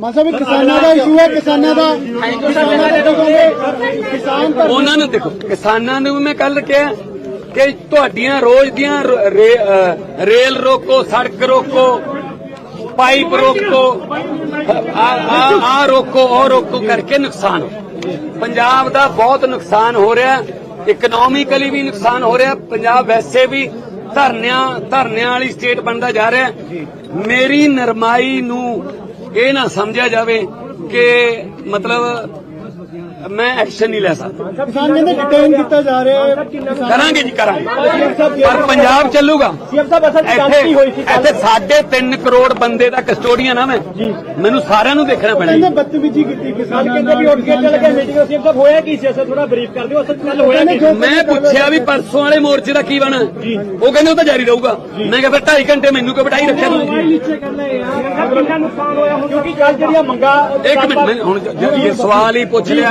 ਮਸਾ ਵੀ ਕਿਸਾਨਾਂ ਦਾ ਇਸ਼ੂ ਹੈ ਕਿਸਾਨਾਂ ਦਾ ਕਿਸਾਨਾਂ ਦਾ ਦੇਖੋਗੇ ਕਿਸਾਨ ਤਾਂ ਉਹਨਾਂ ਨੂੰ ਦੇਖੋ ਕਿਸਾਨਾਂ ਨੂੰ ਮੈਂ ਕੱਲ ਕਿਹਾ ਕਿ ਤੁਹਾਡੀਆਂ ਰੋਜ਼ ਦੀਆਂ ਰੇਲ ਰੋਕੋ ਸੜਕ ਰੋਕੋ ਪਾਈਪ ਰੋਕੋ ਆ ਆ ਰੋਕੋ ਉਹ ਰੋਕੋ ਕਰਕੇ ਨੁਕਸਾਨ। ਪੰਜਾਬ ਦਾ ਬਹੁਤ ਨੁਕਸਾਨ ਹੋ ਰਿਹਾ ਇਕਨੋਮਿਕਲੀ ਵੀ ਨੁਕਸਾਨ ਹੋ ਰਿਹਾ ਪੰਜਾਬ ਵੈਸੇ ਵੀ ਧਰਨਿਆਂ ਧਰਨਿਆਂ ਵਾਲੀ ਸਟੇਟ ਬਣਦਾ ਜਾ ਰਿਹਾ ਮੇਰੀ ਨਰਮਾਈ ਨੂੰ ਇਹ ਨਾ ਸਮਝਿਆ ਜਾਵੇ ਕਿ ਮਤਲਬ ਮੈਂ ਐਕਸ਼ਨ ਨਹੀਂ ਲੈ ਸਕਦਾ। ਕਿਸਾਨ ਕਹਿੰਦੇ ਡਿਟੇਨ ਕੀਤਾ ਜਾ ਰਿਹਾ ਹੈ। ਕਰਾਂਗੇ ਜੀ ਕਰਾਂਗੇ। ਪਰ ਪੰਜਾਬ ਚੱਲੂਗਾ। ਸੀਐਮ ਸਾਹਿਬ ਅਸਲ ਇੱਥੇ ਇੱਥੇ ਸਾਢੇ 3 ਕਰੋੜ ਬੰਦੇ ਦਾ ਕਸਟੋਡੀਅਨ ਆ ਮੈਂ। ਮੈਨੂੰ ਸਾਰਿਆਂ ਨੂੰ ਦੇਖਣਾ ਪੈਣਾ ਕਹਿੰਦੇ ਜੀ। ਬਦਤਮੀਜੀ ਕੀਤੀ ਕਿਸਾਨ ਕਹਿੰਦੇ ਵੀ ਉੱਠ ਕੇ ਚੱਲ ਗਏ ਮੀਟਿੰਗ ਸੀਐਮ ਸਾਹਿਬ ਹੋਇਆ ਕੀ ਸੀ? ਅਸਲ ਥੋੜਾ ਬਰੀਫ ਕਰ ਦਿਓ। ਅਸਲ ਕੱਲ ਹੋਇਆ ਕੀ ਮੈਂ ਪੁੱਛਿਆ ਵੀ ਪਰਸੋਂ ਵਾਲੇ ਮੋਰਚੇ ਦਾ ਕੀ ਬਣਾ? ਉਹ ਕਹਿੰਦੇ ਉਹ ਤਾਂ ਜਾਰੀ ਰਹੂਗਾ। ਮੈਂ ਕਿਹਾ ਫਿਰ 2.5 ਘੰਟੇ ਮੈਨੂੰ ਕਿਉਂ ਬਿਠਾਈ ਰੱਖਿਆ ਤੁਸੀਂ? ਨੀਚੇ ਕਰਨਾ ਯਾਰ। ਕਿੰਨਾ ਨੁਕਸਾਨ ਹੋਇਆ ਹੁਣ ਕਿਉਂਕਿ ਕੱਲ ਜਿਹੜੀਆਂ ਮੰਗਾ ਇੱਕ ਮਿੰਟ ਮੈਂ ਹੁਣ ਜ- ਸਵਾਲ ਹੀ ਪੁੱਛ ਲਿਆ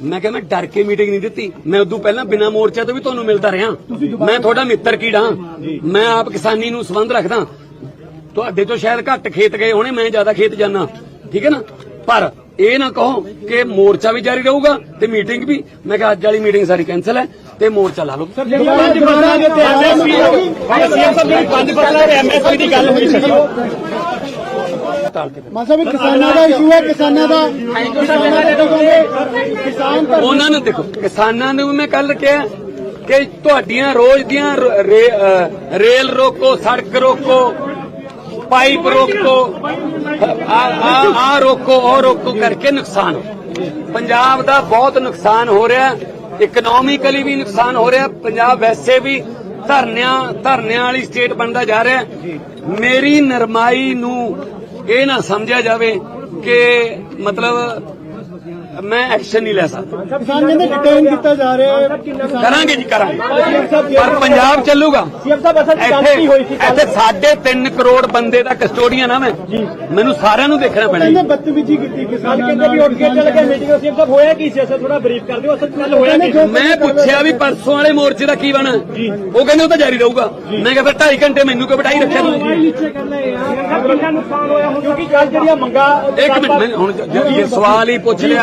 ਮੈਂ ਕਿਹਾ ਮੈਂ ਡਰ ਕੇ ਮੀਟਿੰਗ ਨਹੀਂ ਦਿੱਤੀ। ਮੈਂ ਉਦੋਂ ਪਹਿਲਾਂ ਬਿਨਾ ਮੋਰਚੇ ਤੋਂ ਵੀ ਤੁਹਾਨੂੰ ਮਿਲਦਾ ਰਿਹਾ। ਮੈਂ ਤੁਹਾਡਾ ਮਿੱਤਰ ਕੀੜਾ। ਮੈਂ ਆਪ ਕਿਸਾਨੀ ਨੂੰ ਸੰਬੰਧ ਰੱਖਦਾ। ਤੁਹਾਡੇ ਤੋਂ ਸ਼ਾਇਦ ਘੱਟ ਖੇਤ ਗਏ ਹੋਣੇ ਮੈਂ ਜ਼ਿਆਦਾ ਖੇਤ ਜਾਣਾ ਠੀਕ ਹੈ ਨਾ? ਪਰ ਇਹ ਨਾ ਕਹੋ ਕਿ ਮੋਰਚਾ ਵੀ ਜਾਰੀ ਰਹੂਗਾ ਤੇ ਮੀਟਿੰਗ ਵੀ। ਮੈਂ ਕਿਹਾ ਅੱਜ ਵਾਲੀ ਮੀਟਿੰਗ ਸਾਰੀ ਕੈਨਸਲ ਹੈ ਤੇ ਮੋਰਚਾ ਲਾ ਲਓ। ਪੰਜ ਫਸਲਾਂ ਦੇ ਤੇ ਐਮਐਸਪੀ ਸੀਐਮ ਸਾਹਿਬ ਜਿਹੜੀ ਪੰਜ ਫਸਲਾਂ ਦੇ ਐਮਐਸਪੀ ਦੀ ਗੱਲ ਹੋਈ ਸੀ। ਮਸਾ ਵੀ ਕਿਸਾਨਾਂ ਦਾ ਇਸ਼ੂ ਹੈ ਕਿਸਾਨਾਂ ਦਾ ਕਿਸਾਨਾਂ ਦਾ ਦੇਖੋਗੇ ਕਿਸਾਨ ਤਾਂ ਉਹਨਾਂ ਨੂੰ ਦੇਖੋ ਕਿਸਾਨਾਂ ਨੂੰ ਮੈਂ ਕੱਲ ਕਿਹਾ ਕਿ ਤੁਹਾਡੀਆਂ ਰੋਜ਼ ਦੀਆਂ ਰੇਲ ਰੋਕੋ ਸੜਕ ਰੋਕੋ ਪਾਈਪ ਰੋਕੋ ਆ ਰੋਕੋ ਉਹ ਰੋਕੋ ਕਰਕੇ ਨੁਕਸਾਨ। ਪੰਜਾਬ ਦਾ ਬਹੁਤ ਨੁਕਸਾਨ ਹੋ ਰਿਹਾ ਇਕਨੋਮਿਕਲੀ ਵੀ ਨੁਕਸਾਨ ਹੋ ਰਿਹਾ ਪੰਜਾਬ ਵੈਸੇ ਵੀ ਧਰਨਿਆਂ ਧਰਨਿਆਂ ਵਾਲੀ ਸਟੇਟ ਬਣਦਾ ਜਾ ਰਿਹਾ ਮੇਰੀ ਨਰਮਾਈ ਨੂੰ ਇਹ ਨਾ ਸਮਝਿਆ ਜਾਵੇ ਕਿ ਮਤਲਬ ਮੈਂ ਐਕਸ਼ਨ ਨਹੀਂ ਲੈ ਸਕਦਾ। ਕਿਸਾਨ ਕਹਿੰਦੇ ਡਿਟੇਨ ਕੀਤਾ ਜਾ ਰਿਹਾ ਹੈ। ਕਰਾਂਗੇ ਜੀ ਕਰਾਂਗੇ। ਪਰ ਪੰਜਾਬ ਚੱਲੂਗਾ। ਸੀਐਮ ਸਾਹਿਬ ਅਸਲ ਗੱਲ ਕੀ ਹੋਈ ਸੀ ਇੱਥੇ ਸਾਢੇ 3 ਕਰੋੜ ਬੰਦੇ ਦਾ ਕਸਟੋਡੀਅਨ ਆ ਮੈਂ। ਮੈਨੂੰ ਸਾਰਿਆਂ ਨੂੰ ਦੇਖਣਾ ਪੈਣਾ ਜੀ। ਕਹਿੰਦੇ ਬਦਤਮੀਜੀ ਕੀਤੀ ਕਿਸਾਨ ਕਹਿੰਦੇ ਵੀ ਉੱਠ ਕੇ ਚੱਲ ਗਏ ਮੀਟਿੰਗ ਸੀਐਮ ਸਾਹਿਬ ਹੋਇਆ ਕੀ ਸੀ? ਅਸਲ ਥੋੜਾ ਬਰੀਫ ਕਰ ਦਿਓ। ਅਸਲ ਕੱਲ ਹੋਇਆ ਕੀ ਮੈਂ ਪੁੱਛਿਆ ਵੀ ਪਰਸੋਂ ਵਾਲੇ ਮੋਰਚੇ ਦਾ ਕੀ ਬਣਾ। ਉਹ ਕਹਿੰਦੇ ਉਹ ਤਾਂ ਜਾਰੀ ਰਹੂਗਾ। ਮੈਂ ਕਿਹਾ ਫਿਰ 2.5 ਘੰਟੇ ਮੈਨੂੰ ਕਿਉਂ ਬਿਠਾਈ ਰੱਖਿਆ ਤੁਸੀਂ? ਨੀਚੇ ਕਰਨਾ ਯਾਰ। ਕਿੰਨਾ ਨੁਕਸਾਨ ਹੋਇਆ ਹੁਣ ਕਿਉਂਕਿ ਕੱਲ ਜਿਹੜੀਆਂ ਮੰਗਾ ਇੱਕ ਮਿੰਟ ਮੈਂ ਹੁਣ ਸਵਾਲ ਹੀ ਪੁੱਛ ਲਿਆ।